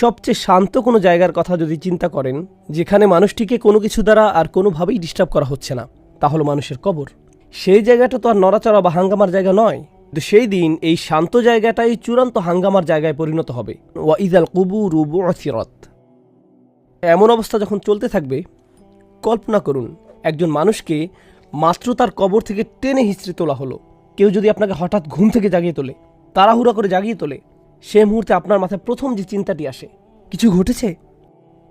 সবচেয়ে শান্ত কোনো জায়গার কথা যদি চিন্তা করেন, যেখানে মানুষটিকে কোনো কিছু দ্বারা আর কোনোভাবেই ডিস্টার্ব করা হচ্ছে না, তা হলো মানুষের কবর। সেই জায়গাটা তো আর নড়াচড়া বা হাঙ্গামার জায়গা নয়। কিন্তু সেই দিন এই শান্ত জায়গাটাই চূড়ান্ত হাঙ্গামার জায়গায় পরিণত হবে। ওয়া ইদাল কুবু রুবু অসিরত এমন অবস্থা যখন চলতে থাকবে, কল্পনা করুন, একজন মানুষকে মাত্র তার কবর থেকে টেনে হিস্ট্রি তোলা হলো। কেউ যদি আপনাকে হঠাৎ ঘুম থেকে জাগিয়ে তোলে, তাড়াহুড়া করে জাগিয়ে তোলে সে মুহূর্তে আপনার মাথায় প্রথম যে চিন্তাটি আসে, কিছু ঘটেছে?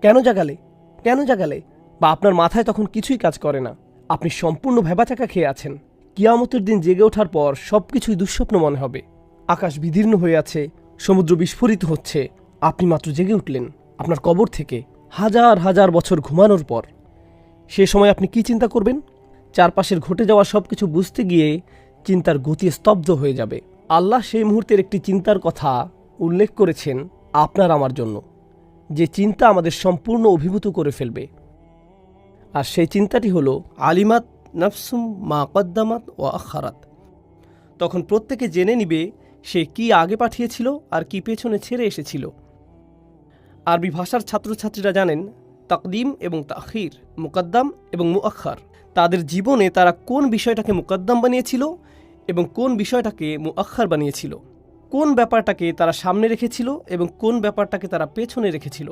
কেন জাগালে? কেন জাগালে? বা আপনার মাথায় তখন কিছুই কাজ করে না। আপনি সম্পূর্ণ ভেবাচাকা খেয়ে আছেন। কিয়ামতের দিন জেগে ওঠার পর সব কিছুই দুঃস্বপ্ন মনে হবে। আকাশ বিদীর্ণ হয়ে আছে, সমুদ্র বিস্ফোরিত হচ্ছে। আপনি মাত্র জেগে উঠলেন, আপনার কবর থেকে হাজার হাজার বছর ঘুমানোর পর। সে সময় আপনি কি চিন্তা করবেন? চারপাশের ঘটে যাওয়া সব কিছু বুঝতে গিয়ে চিন্তার গতি স্তব্ধ হয়ে যাবে। আল্লাহ সেই মুহূর্তের একটি চিন্তার কথা উল্লেখ করেছেন আপনার আমার জন্য, যে চিন্তা আমাদের সম্পূর্ণ অভিভূত করে ফেলবে। আর সেই চিন্তাটি হলো, আলিমাত নফসুম মা কদ্দামাত ও আখারাত। তখন প্রত্যেকে জেনে নিবে, সে কি আগে পাঠিয়েছিল আর কি পেছনে ছেড়ে এসেছিল। আরবি ভাষার ছাত্রছাত্রীরা জানেন, তাকদিম এবং তাখির, মুকদ্দাম এবং মুআখার, তাদের জীবনে তারা কোন বিষয়টাকে মুকদ্দাম বানিয়েছিল এবং কোন বিষয়টাকে মুআখার বানিয়েছিল। কোন ব্যাপারটাকে তারা সামনে রেখেছিল এবং কোন ব্যাপারটাকে তারা পেছনে রেখেছিল?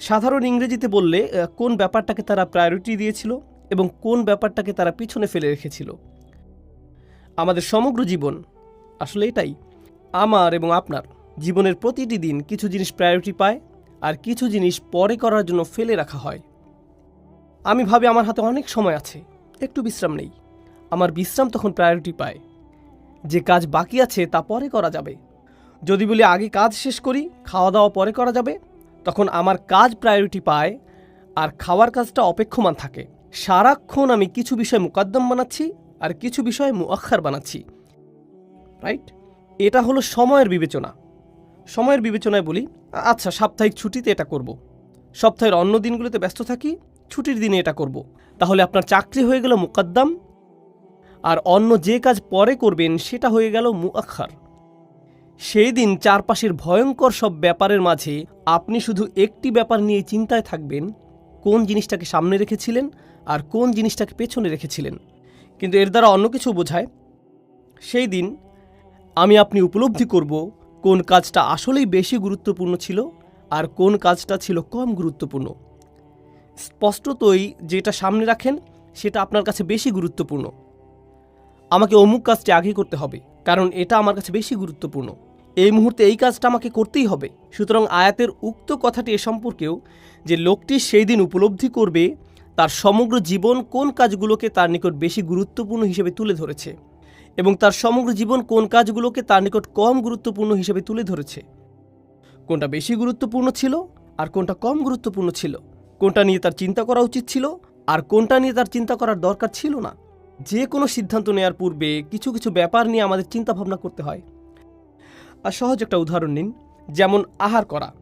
সাধারণ ইংরেজিতে বললে কোন ব্যাপারটাকে তারা প্রায়োরিটি দিয়েছিল এবং কোন ব্যাপারটাকে তারা পিছনে ফেলে রেখেছিল? আমাদের সমগ্র জীবন আসলে এটাই। আমার এবং আপনার জীবনের প্রতিটি দিন কিছু জিনিস প্রায়োরিটি পায় আর কিছু জিনিস পরে করার জন্য ফেলে রাখা হয়। আমি ভাবি আমার হাতে অনেক সময় আছে, একটু বিশ্রাম নেই। আমার বিশ্রাম তখন প্রায়োরিটি পায়। যে কাজ বাকি আছে তা পরে করা যাবে। যদি বলি আগে কাজ শেষ করি খাওয়া দাওয়া পরে করা যাবে, তখন আমার কাজ প্রায়োরিটি পায় আর খাওয়ার কাজটা অপেক্ষমান থাকে। সারাক্ষণ আমি কিছু বিষয় মুকদ্দম বানাচ্ছি আর কিছু বিষয় মুআখার বানাচ্ছি। রাইট এটা হলো সময়ের বিবেচনা। সময়ের বিবেচনায় বলি আচ্ছা সাপ্তাহিক ছুটিতে এটা করব। সপ্তাহের অন্য দিনগুলোতে ব্যস্ত থাকি, ছুটির দিনে এটা করব। তাহলে আপনার চাকরি হয়ে গেল মুকদ্দাম আর অন্য যে কাজ পরে করবেন, সেটা হয়ে গেল মুআখার সেই দিন চারপাশের ভয়ঙ্কর সব ব্যাপারের মাঝে আপনি শুধু একটি ব্যাপার নিয়ে চিন্তায় থাকবেন, কোন জিনিসটাকে সামনে রেখেছিলেন আর কোন জিনিসটাকে পেছনে রেখেছিলেন। কিন্তু এর দ্বারা অন্য কিছু বোঝায়, সেই দিন আমি আপনি উপলব্ধি করব কোন কাজটা আসলেই বেশি গুরুত্বপূর্ণ ছিল আর কোন কাজটা ছিল কম গুরুত্বপূর্ণ। স্পষ্টতই যেটা সামনে রাখেন, সেটা আপনার কাছে বেশি গুরুত্বপূর্ণ। আমাকে অমুক কাজটি আগে করতে হবে, কারণ এটা আমার কাছে বেশি গুরুত্বপূর্ণ। এই মুহূর্তে এই কাজটা আমাকে করতেই হবে। সুতরাং আয়াতের উক্ত কথাটি এ সম্পর্কেও যে লোকটি সেই দিন উপলব্ধি করবে, তার সমগ্র জীবন কোন কাজগুলোকে তার নিকট বেশি গুরুত্বপূর্ণ হিসেবে তুলে ধরেছে এবং তার সমগ্র জীবন কোন কাজগুলোকে তার নিকট কম গুরুত্বপূর্ণ হিসেবে তুলে ধরেছে। কোনটা বেশি গুরুত্বপূর্ণ ছিল আর কোনটা কম গুরুত্বপূর্ণ ছিল? কোনটা নিয়ে তার চিন্তা করা উচিত ছিল আর কোনটা নিয়ে তার চিন্তা করার দরকার ছিল না? যে কোনো সিদ্ধান্ত নেওয়ার পূর্বে কিছু কিছু ব্যাপার নিয়ে আমাদের চিন্তা ভাবনা করতে হয়। আর সহজ একটা উদাহরণ নিন, যেমন আহার করা।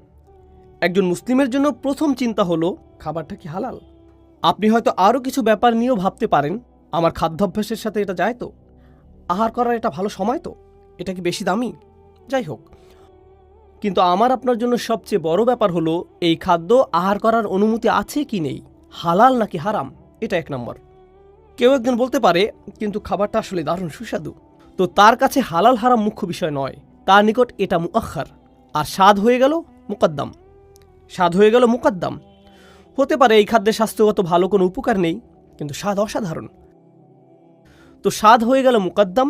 একজন মুসলিমের জন্য প্রথম চিন্তা হলো, খাবারটা কি হালাল? আপনি হয়তো আরও কিছু ব্যাপার নিয়েও ভাবতে পারেন, আমার খাদ্যাভ্যাসের সাথে এটা যায় তো? আহার করার এটা ভালো সময় তো? এটা কি বেশি দামি? যাই হোক। কিন্তু আমার আপনার জন্য সবচেয়ে বড় ব্যাপার হলো, এই খাদ্য আহার করার অনুমতি আছে কি নেই? হালাল নাকি হারাম? এটা এক নম্বর। কেউ একজন বলতে পারে, কিন্তু খাবারটা আসলে দারুণ সুস্বাদু। তো তার কাছে হালাল হারাম মুখ্য বিষয় নয়। তার নিকট এটা মুআখার আর স্বাদ হয়ে গেল মুকদ্দাম। স্বাদ হয়ে গেল মুকদ্দাম। হতে পারে এই খাদ্যে স্বাস্থ্যগত ভালো কোনো উপকার নেই, কিন্তু স্বাদ অসাধারণ। তো স্বাদ হয়ে গেল মুকদ্দাম,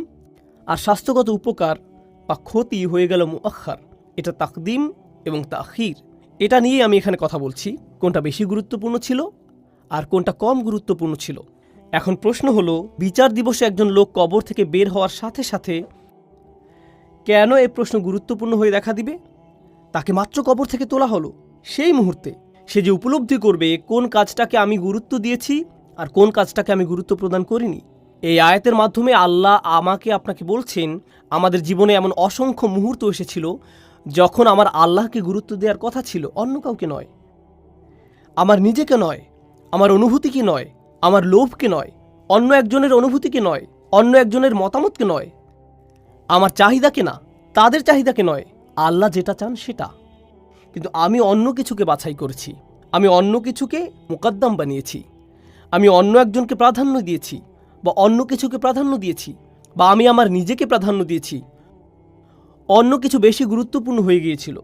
আর স্বাস্থ্যগত উপকার বা ক্ষতি হয়ে গেল মুআখার এটা তাকদিম এবং তাখির। এটা নিয়ে আমি এখানে কথা বলছি, কোনটা বেশি গুরুত্বপূর্ণ ছিল আর কোনটা কম গুরুত্বপূর্ণ ছিল। এখন প্রশ্ন হলো, বিচার দিবসে একজন লোক কবর থেকে বের হওয়ার সাথে সাথে কেন এই প্রশ্ন গুরুত্বপূর্ণ হয়ে দেখা দিবে? তাকে মাত্র কবর থেকে তোলা হলো। সেই মুহূর্তে সে যে উপলব্ধি করবে কোন কাজটাকে আমি গুরুত্ব দিয়েছি আর কোন কাজটাকে আমি গুরুত্ব প্রদান করিনি, এই আয়াতের মাধ্যমে আল্লাহ আমাকে আপনাকে বলছেন, আমাদের জীবনে এমন অসংখ্য মুহূর্ত এসেছিল যখন আমার আল্লাহকে গুরুত্ব দেওয়ার কথা ছিল, অন্য কাউকে নয়। আমার নিজেকে নয়, আমার অনুভূতিকে নয়, আমার লোভকে নয়, অন্য একজনের অনুভূতিকে নয়, অন্য একজনের মতামতকে নয় আমার চাহিদাকে না? তাদের চাহিদাকে নয়? আল্লাহ যেটা চান সেটা। কিন্তু আমি অন্য কিছুকে বাছাই করেছি। আমি অন্য কিছুকে মোকদ্দম বানিয়েছি। আমি অন্য একজনকে প্রাধান্য দিয়েছি বা অন্য কিছুকে প্রাধান্য দিয়েছি বা আমি আমার নিজেকে প্রাধান্য দিয়েছি। অন্য কিছু বেশি গুরুত্বপূর্ণ হয়ে গিয়েছিল।